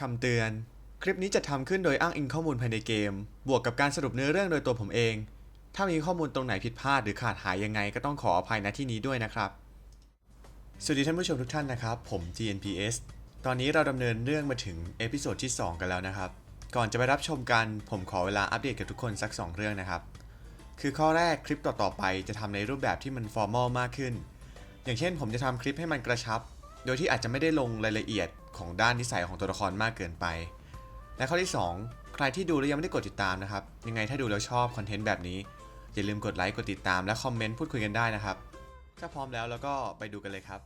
คำเตือน คลิปนี้จะทำขึ้นโดยอ้างอิงข้อมูลภายในเกม บวกกับการสรุปเนื้อเรื่องโดยตัวผมเอง ถ้ามีข้อมูลตรงไหนผิดพลาดหรือขาดหายยังไงก็ต้องขออภัยณที่นี้ด้วยนะครับ สวัสดีท่านผู้ชมทุกท่านนะครับ ผม GNPS ตอนนี้เราดำเนินเรื่องมาถึงเอพิโซดที่ 2 กันแล้วนะครับ ก่อนจะไปรับชมกัน ผมขอเวลาอัปเดตกับทุกคนสัก 2 เรื่องนะครับ คือข้อแรกคลิปต่อๆไปจะทำในรูปแบบที่มันฟอร์มอลมากขึ้น อย่างเช่น ผมจะทำคลิปให้มันกระชับ โดยที่อาจจะไม่ได้ลงรายละเอียดของด้านนิสัยของตัวละครมากเกินไป และข้อที่ 2 ใครที่ดูแล้วยังไม่ได้กดติดตามนะครับ ยังไงถ้าดูแล้วชอบคอนเทนต์แบบนี้ อย่าลืมกดไลค์กดติดตามและคอมเมนต์พูดคุยกันได้นะครับ ถ้าพร้อมแล้วแล้วก็ไปดูกันเลยครับ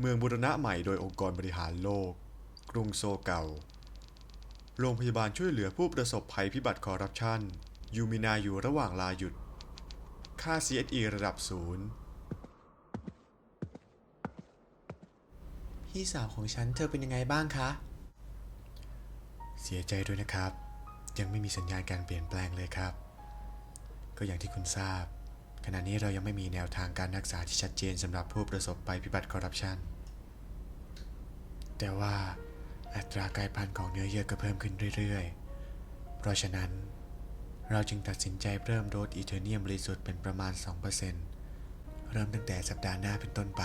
เมืองบูรณะใหม่โดยองค์กรบริหารโลก กรุงโซเก่า โรงพยาบาลช่วยเหลือผู้ประสบภัยพิบัติคอร์รัปชัน ยูมินาอยู่ระหว่างลาหยุด ค่า CSE ระดับศูนย์พี่สาวของฉันเธอเป็นยังไงบ้างคะ เสียใจด้วยนะครับ ยังไม่มีสัญญาณการเปลี่ยนแปลงเลยครับ ก็อย่างที่คุณทราบ ขณะนี้เรายังไม่มีแนวทางการรักษาที่ชัดเจนสำหรับผู้ประสบภัยพิบัติคอร์รัปชันแต่ว่า อัตรากลายพันธุ์ของเนื้อเยื่อก็เพิ่มขึ้นเรื่อยๆ เพราะฉะนั้น เราจึงตัดสินใจเพิ่มโดสอีเทอร์เนียมบริสุทธิ์เป็นประมาณ 2%เริ่มตั้งแต่สัปดาห์หน้าเป็นต้นไป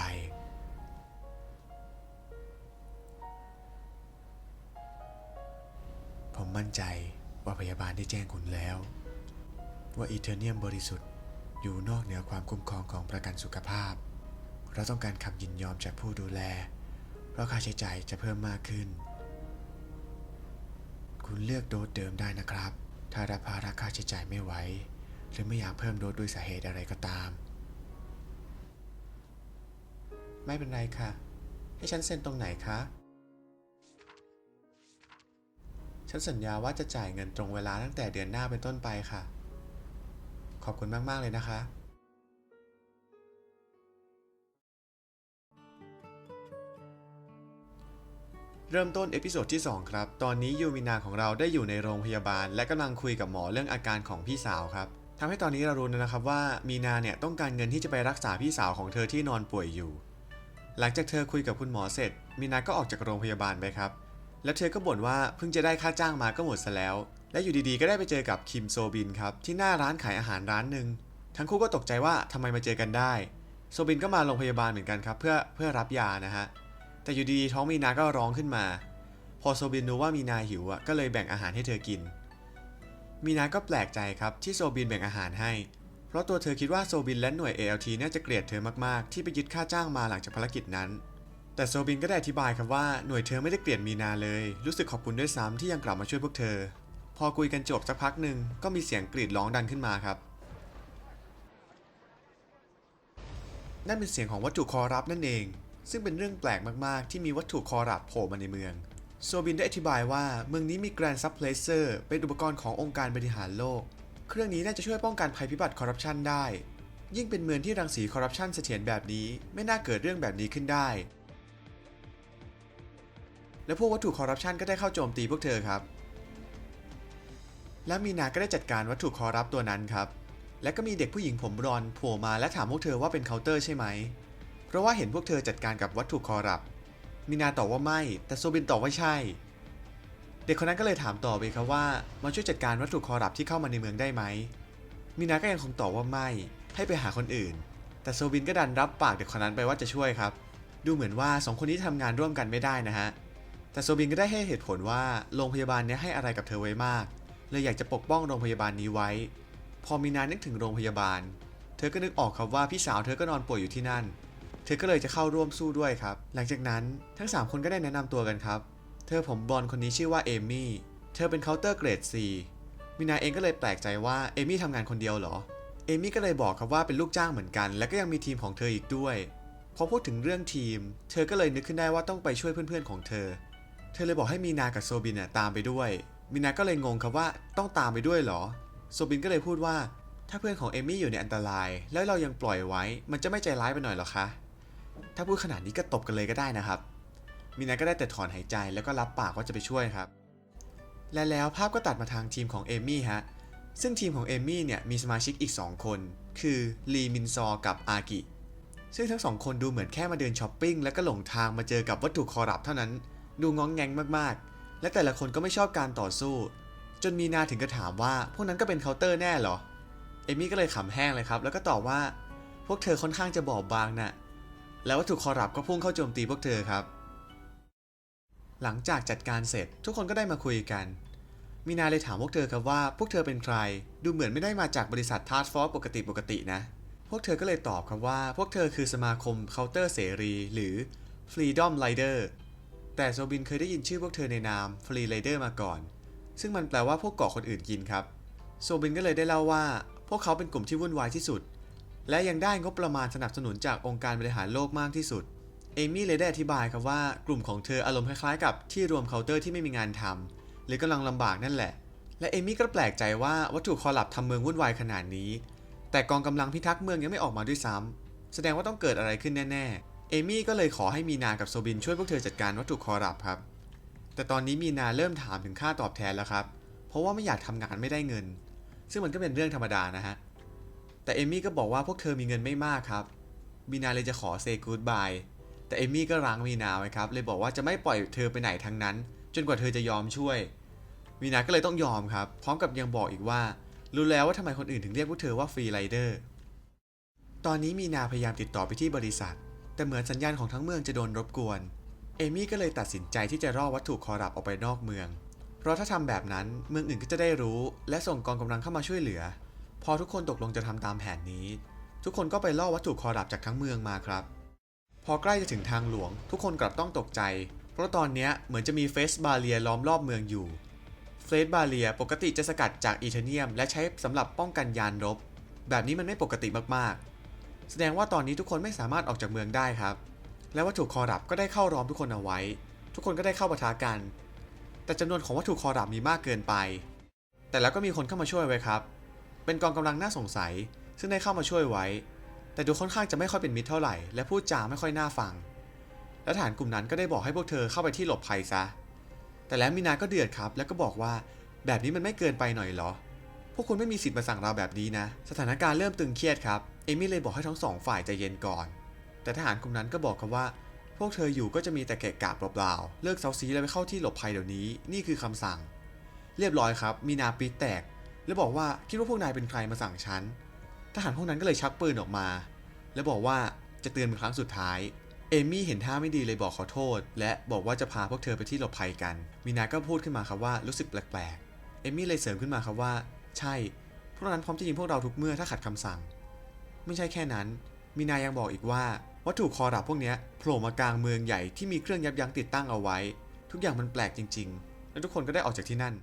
ผมมั่นใจว่าพยาบาลได้แจ้งคุณแล้ว ว่าอีเทอร์เนียมบริสุทธิ์อยู่นอกเหนือความคุ้มครองของประกันสุขภาพ เราต้องการคำยินยอมจากผู้ดูแล เพราะค่าใช้จ่ายจะเพิ่มมากขึ้น คุณเลือกโดสเดิมได้นะครับ ถ้ารับภาระค่าใช้จ่ายไม่ไหวหรือไม่อยากเพิ่มโดสด้วยสาเหตุอะไรก็ตาม ไม่เป็นไรค่ะ ให้ฉันเซ็นตรงไหนคะ ฉันสัญญาว่าจะจ่ายเงินตรงเวลาตั้งแต่เดือนหน้าเป็นต้นไปค่ะ ขอบคุณมาก ๆ เลยนะคะ เริ่มต้นเอพิโซดที่ 2 ครับ ตอนนี้ยูมินาของเราได้อยู่ในโรงพยาบาล และกำลังคุยกับหมอเรื่องอาการของพี่สาวครับทำให้ตอนนี้เรารู้นะครับว่ามีนาเนี่ยต้องการเงินที่จะไปรักษาพี่สาวของเธอที่นอนป่วยอยู่ หลังจากเธอคุยกับคุณหมอเสร็จ มีนาก็ออกจากโรงพยาบาลไปครับ แล้วเธอก็บ่นว่าเพิ่งจะได้ค่าจ้างมาก็หมดซะแล้ว และอยู่ดีๆ ก็ได้ไปเจอกับคิมโซบินครับที่หน้าร้านขายอาหารร้านหนึ่งทั้งคู่ก็ตกใจว่าทำไมมาเจอกันได้ โซบินก็มาโรงพยาบาลเหมือนกันครับเพื่อเพื่อรับยานะฮะ แต่อยู่ดีๆท้องมีนาก็ร้องขึ้นมา พอโซบินรู้ว่ามีนาหิวอะก็เลยแบ่งอาหารให้เธอกิน มีนาก็แปลกใจครับที่โซบินแบ่งอาหารให้ เพราะตัวเธอคิดว่าโซบินและหน่วย ALT น่าจะเกลียดเธอมากๆ ที่ไปยึดค่าจ้างมาหลังจากภารกิจนั้น แต่โซบินก็ได้อธิบายครับว่าหน่วยเธอไม่ได้เกลียดมีนาเลย รู้สึกขอบคุณด้วยซ้ำที่ยังกลับมาช่วยพวกเธอ พอคุยกันจบสักพักหนึ่งก็มีเสียงกรีดร้องดังขึ้นมาครับนั่นเป็นเสียงของวัตถุคอรับนั่นเอง ซึ่งเป็นเรื่องแปลกมากๆ ที่มีวัตถุคอรับโผล่มาในเมืองโซบินได้อธิบายว่าเมืองนี้มีแกรนซับเพลเซอร์เป็นอุปกรณ์ขององค์การบริหารโลก เครื่องนี้น่าจะช่วยป้องกันภัยพิบัติคอร์รัปชันได้ ยิ่งเป็นเมืองที่รังสีคอร์รัปชันเสถียรแบบนี้ ไม่น่าเกิดเรื่องแบบนี้ขึ้นได้ และพวกวัตถุคอร์รัปชันก็ได้เข้าโจมตีพวกเธอครับ และมีนาก็ได้จัดการวัตถุคอร์รัปตัวนั้นครับ และก็มีเด็กผู้หญิงผมบลอนโผล่มาและถามพวกเธอว่าเป็นเคาน์เตอร์ใช่ไหม เพราะว่าเห็นพวกเธอจัดการกับวัตถุคอร์รัปมีนาตอบว่าไม่ แต่โซบินตอบว่าใช่ เด็กคนนั้นก็เลยถามต่อไปครับว่ามาช่วยจัดการวัตถุคอร์รัปที่เข้ามาในเมืองได้ไหมมีนาก็ยังคงตอบว่าไม่ ให้ไปหาคนอื่น แต่โซบินก็ดันรับปากเด็กคนนั้นไปว่าจะช่วยครับ ดูเหมือนว่าสองคนนี้ทำงานร่วมกันไม่ได้นะฮะ แต่โซบินก็ได้ให้เหตุผลว่าโรงพยาบาลนี้ให้อะไรกับเธอไว้มากเลยอยากจะปกป้องโรงพยาบาลนี้ไว้ พอมีนานึกถึงโรงพยาบาล เธอก็นึกออกครับว่าพี่สาวเธอก็นอนป่วยอยู่ที่นั่น เธอก็เลยจะเข้าร่วมสู้ด้วยครับ หลังจากนั้นทั้ง 3 คนก็ได้แนะนำตัวกันครับ เธอผมบอลคนนี้ชื่อว่าเอมี่ เธอเป็นเคาน์เตอร์เกรด C มินาเองก็เลยแปลกใจว่าเอมี่ทำงานคนเดียวเหรอ เอมี่ก็เลยบอกครับว่าเป็นลูกจ้างเหมือนกัน และก็ยังมีทีมของเธออีกด้วยพอพูดถึงเรื่องทีม เธอก็เลยนึกขึ้นได้ว่าต้องไปช่วยเพื่อนๆของเธอ เธอเลยบอกให้มีนากับโซบินน่ะตามไปด้วยมีนาก็เลยงงครับว่าต้องตามไปด้วยเหรอ โซบินก็เลยพูดว่า ถ้าเพื่อนของเอมี่อยู่ในอันตราย แล้วเรายังปล่อยไว้ มันจะไม่ใจร้ายไปหน่อยหรอคะ ถ้าพูดขนาดนี้ก็ตบกันเลยก็ได้นะครับมีนาก็ได้แต่ถอนหายใจแล้วก็รับปากว่าจะไปช่วยครับ และแล้วภาพก็ตัดมาทางทีมของเอมี่ฮะ ซึ่งทีมของเอมมี่เนี่ยมีสมาชิกอีก 2 คน คือลีมินซอกับอากิ ซึ่งทั้งสองคนดูเหมือนแค่มาเดินช้อปปิ้งแล้วก็หลงทางมาเจอกับวัตถุคอรัปเท่านั้น ดูง้องแงงมากๆ และแต่ละคนก็ไม่ชอบการต่อสู้ จนมีนาถึงกระถามว่าพวกนั้นก็เป็นเคาน์เตอร์แน่หรอ เอมี่ก็เลยขำแห้งเลยครับ แล้วก็ตอบว่า พวกเธอค่อนข้างจะบอบบางน่ะ แล้ววัตถุคอรัปก็พุ่งเข้าโจมตีพวกเธอครับ หลังจากจัดการเสร็จทุกคนก็ได้มาคุยกัน มีนาเลยถามพวกเธอครับว่าพวกเธอเป็นใคร ดูเหมือนไม่ได้มาจากบริษัททาร์ f ฟอร์ปกติปกตินะ พวกเธอก็เลยตอบครับว่า พวกเธอคือสมาคมเคาน์เตอร์เสรี หรือ Freedom Rider แต่โซบินเคยได้ยินชื่อพวกเธอในนาม Free Rider มาก่อน ซึ่งมันแปลว่าพวกเกาะคนอื่นกินครับ โซบินก็เลยได้เล่าว่า พวกเขาเป็นกลุ่มที่วุ่นวายที่สุด และยังได้งบประมาณสนับสนุนจากองค์การบริหารโลกมากที่สุด เอมี่เลยได้อธิบายครับว่ากลุ่มของเธออารมณ์คล้ายๆกับที่รวมเคาน์เตอร์ที่ไม่มีงานทำหรือกำลังลำบากนั่นแหละ และเอมี่ก็แปลกใจว่าวัตถุคอลับทำเมืองวุ่นวายขนาดนี้ แต่กองกำลังพิทักษ์เมืองยังไม่ออกมาด้วยซ้ำแสดงว่าต้องเกิดอะไรขึ้นแน่ๆ เอมี่ก็เลยขอให้มีนากับโซบินช่วยพวกเธอจัดการวัตถุคอรัปครับ แต่ตอนนี้มีนาเริ่มถามถึงค่าตอบแทนแล้วครับ เพราะว่าไม่อยากทำงานไม่ได้เงิน ซึ่งมันก็เป็นเรื่องธรรมดานะฮะ แต่เอมี่ก็บอกว่าพวกเธอมีเงินไม่มากครับ มีนาเลยจะขอเซกู d บายแต่เอมี่ก็รั้งมีนาไว้ครับ เลยบอกว่าจะไม่ปล่อยเธอไปไหนทั้งนั้น จนกว่าเธอจะยอมช่วย มีนาก็เลยต้องยอมครับ พร้อมกับยังบอกอีกว่า รู้แล้วว่าทำไมคนอื่นถึงเรียกพวกเธอว่าฟรีไรเดอร์ ตอนนี้มีนาพยายามติดต่อไปที่บริษัท แต่เหมือนสัญญาณของทั้งเมืองจะโดนรบกวน เอมี่ก็เลยตัดสินใจที่จะร่อวัตถุคอรัปออกไปนอกเมือง เพราะถ้าทำแบบนั้นเมืองอื่นก็จะได้รู้ และส่งกองกำลังเข้ามาช่วยเหลือ พอทุกคนตกลงจะทำตามแผนนี้ ทุกคนก็ไปล่อวัตถุคอรัปจากทั้งเมืองมาครับ พอใกล้จะถึงทางหลวง ทุกคนกลับต้องตกใจ เพราะตอนนี้เหมือนจะมีเฟสบาเรียล้อมรอบเมืองอยู่ เฟสบาเรียปกติจะสกัดจากอีเทเนียม และใช้สำหรับป้องกันยานรบ แบบนี้มันไม่ปกติมากๆ แสดงว่าตอนนี้ทุกคนไม่สามารถออกจากเมืองได้ครับ และวัตถุคอรัปก็ได้เข้าล้อมทุกคนเอาไว้ ทุกคนก็ได้เข้าปะทะกัน แต่จำนวนของวัตถุคอรัปมีมากเกินไป แต่แล้วก็มีคนเข้ามาช่วยไว้ครับ เป็นกองกำลังน่าสงสัย ซึ่งได้เข้ามาช่วยไว้ แต่ดูค่อนข้างจะไม่ค่อยเป็นมิตรเท่าไหร่ และพูดจาไม่ค่อยน่าฟัง และทหารกลุ่มนั้นก็ได้บอกให้พวกเธอเข้าไปที่หลบภัยซะ แต่แล้วมีนาก็เดือดครับ แล้วก็บอกว่าแบบนี้มันไม่เกินไปหน่อยเหรอ พวกคุณไม่มีสิทธิ์มาสั่งเราแบบนี้นะ สถานการณ์เริ่มตึงเครียดครับ เอมี่เลยบอกให้ทั้งสองฝ่ายใจเย็นก่อน แต่ทหารกลุ่มนั้นก็บอกครับว่า พวกเธออยู่ก็จะมีแต่เกะกะเปล่าๆ เลิกเซาซีแล้วไปเข้าที่หลบภัยเดี๋ยวนี้ นี่คือคำสั่ง เรียบร้อยครับ มีนาปีแตก แล้วบอกว่าคิดว่าพวกนายเป็นใครมาสั่งฉัน ทหารพวกนั้นก็เลยชักปืนออกมา แล้วบอกว่าจะเตือนเป็นครั้งสุดท้าย เอมี่เห็นท่าไม่ดีเลยบอกขอโทษ และบอกว่าจะพาพวกเธอไปที่หลบภัยกัน มีนาก็พูดขึ้นมาครับว่ารู้สึกแปลกๆ เอมี่เลยเสริมขึ้นมาครับว่า ใช่ พวกนั้นพร้อมจะยิงพวกเราทุกเมื่อถ้าขัดคำสั่ง ไม่ใช่แค่นั้น มีนายังบอกอีกว่าวัตถุคอรับพวกนี้โผล่มากลางเมืองใหญ่ที่มีเครื่องยับยั้งติดตั้งเอาไว้ ทุกอย่างมันแปลกจริง ๆ และทุกคนก็ได้ออกจากที่นั่น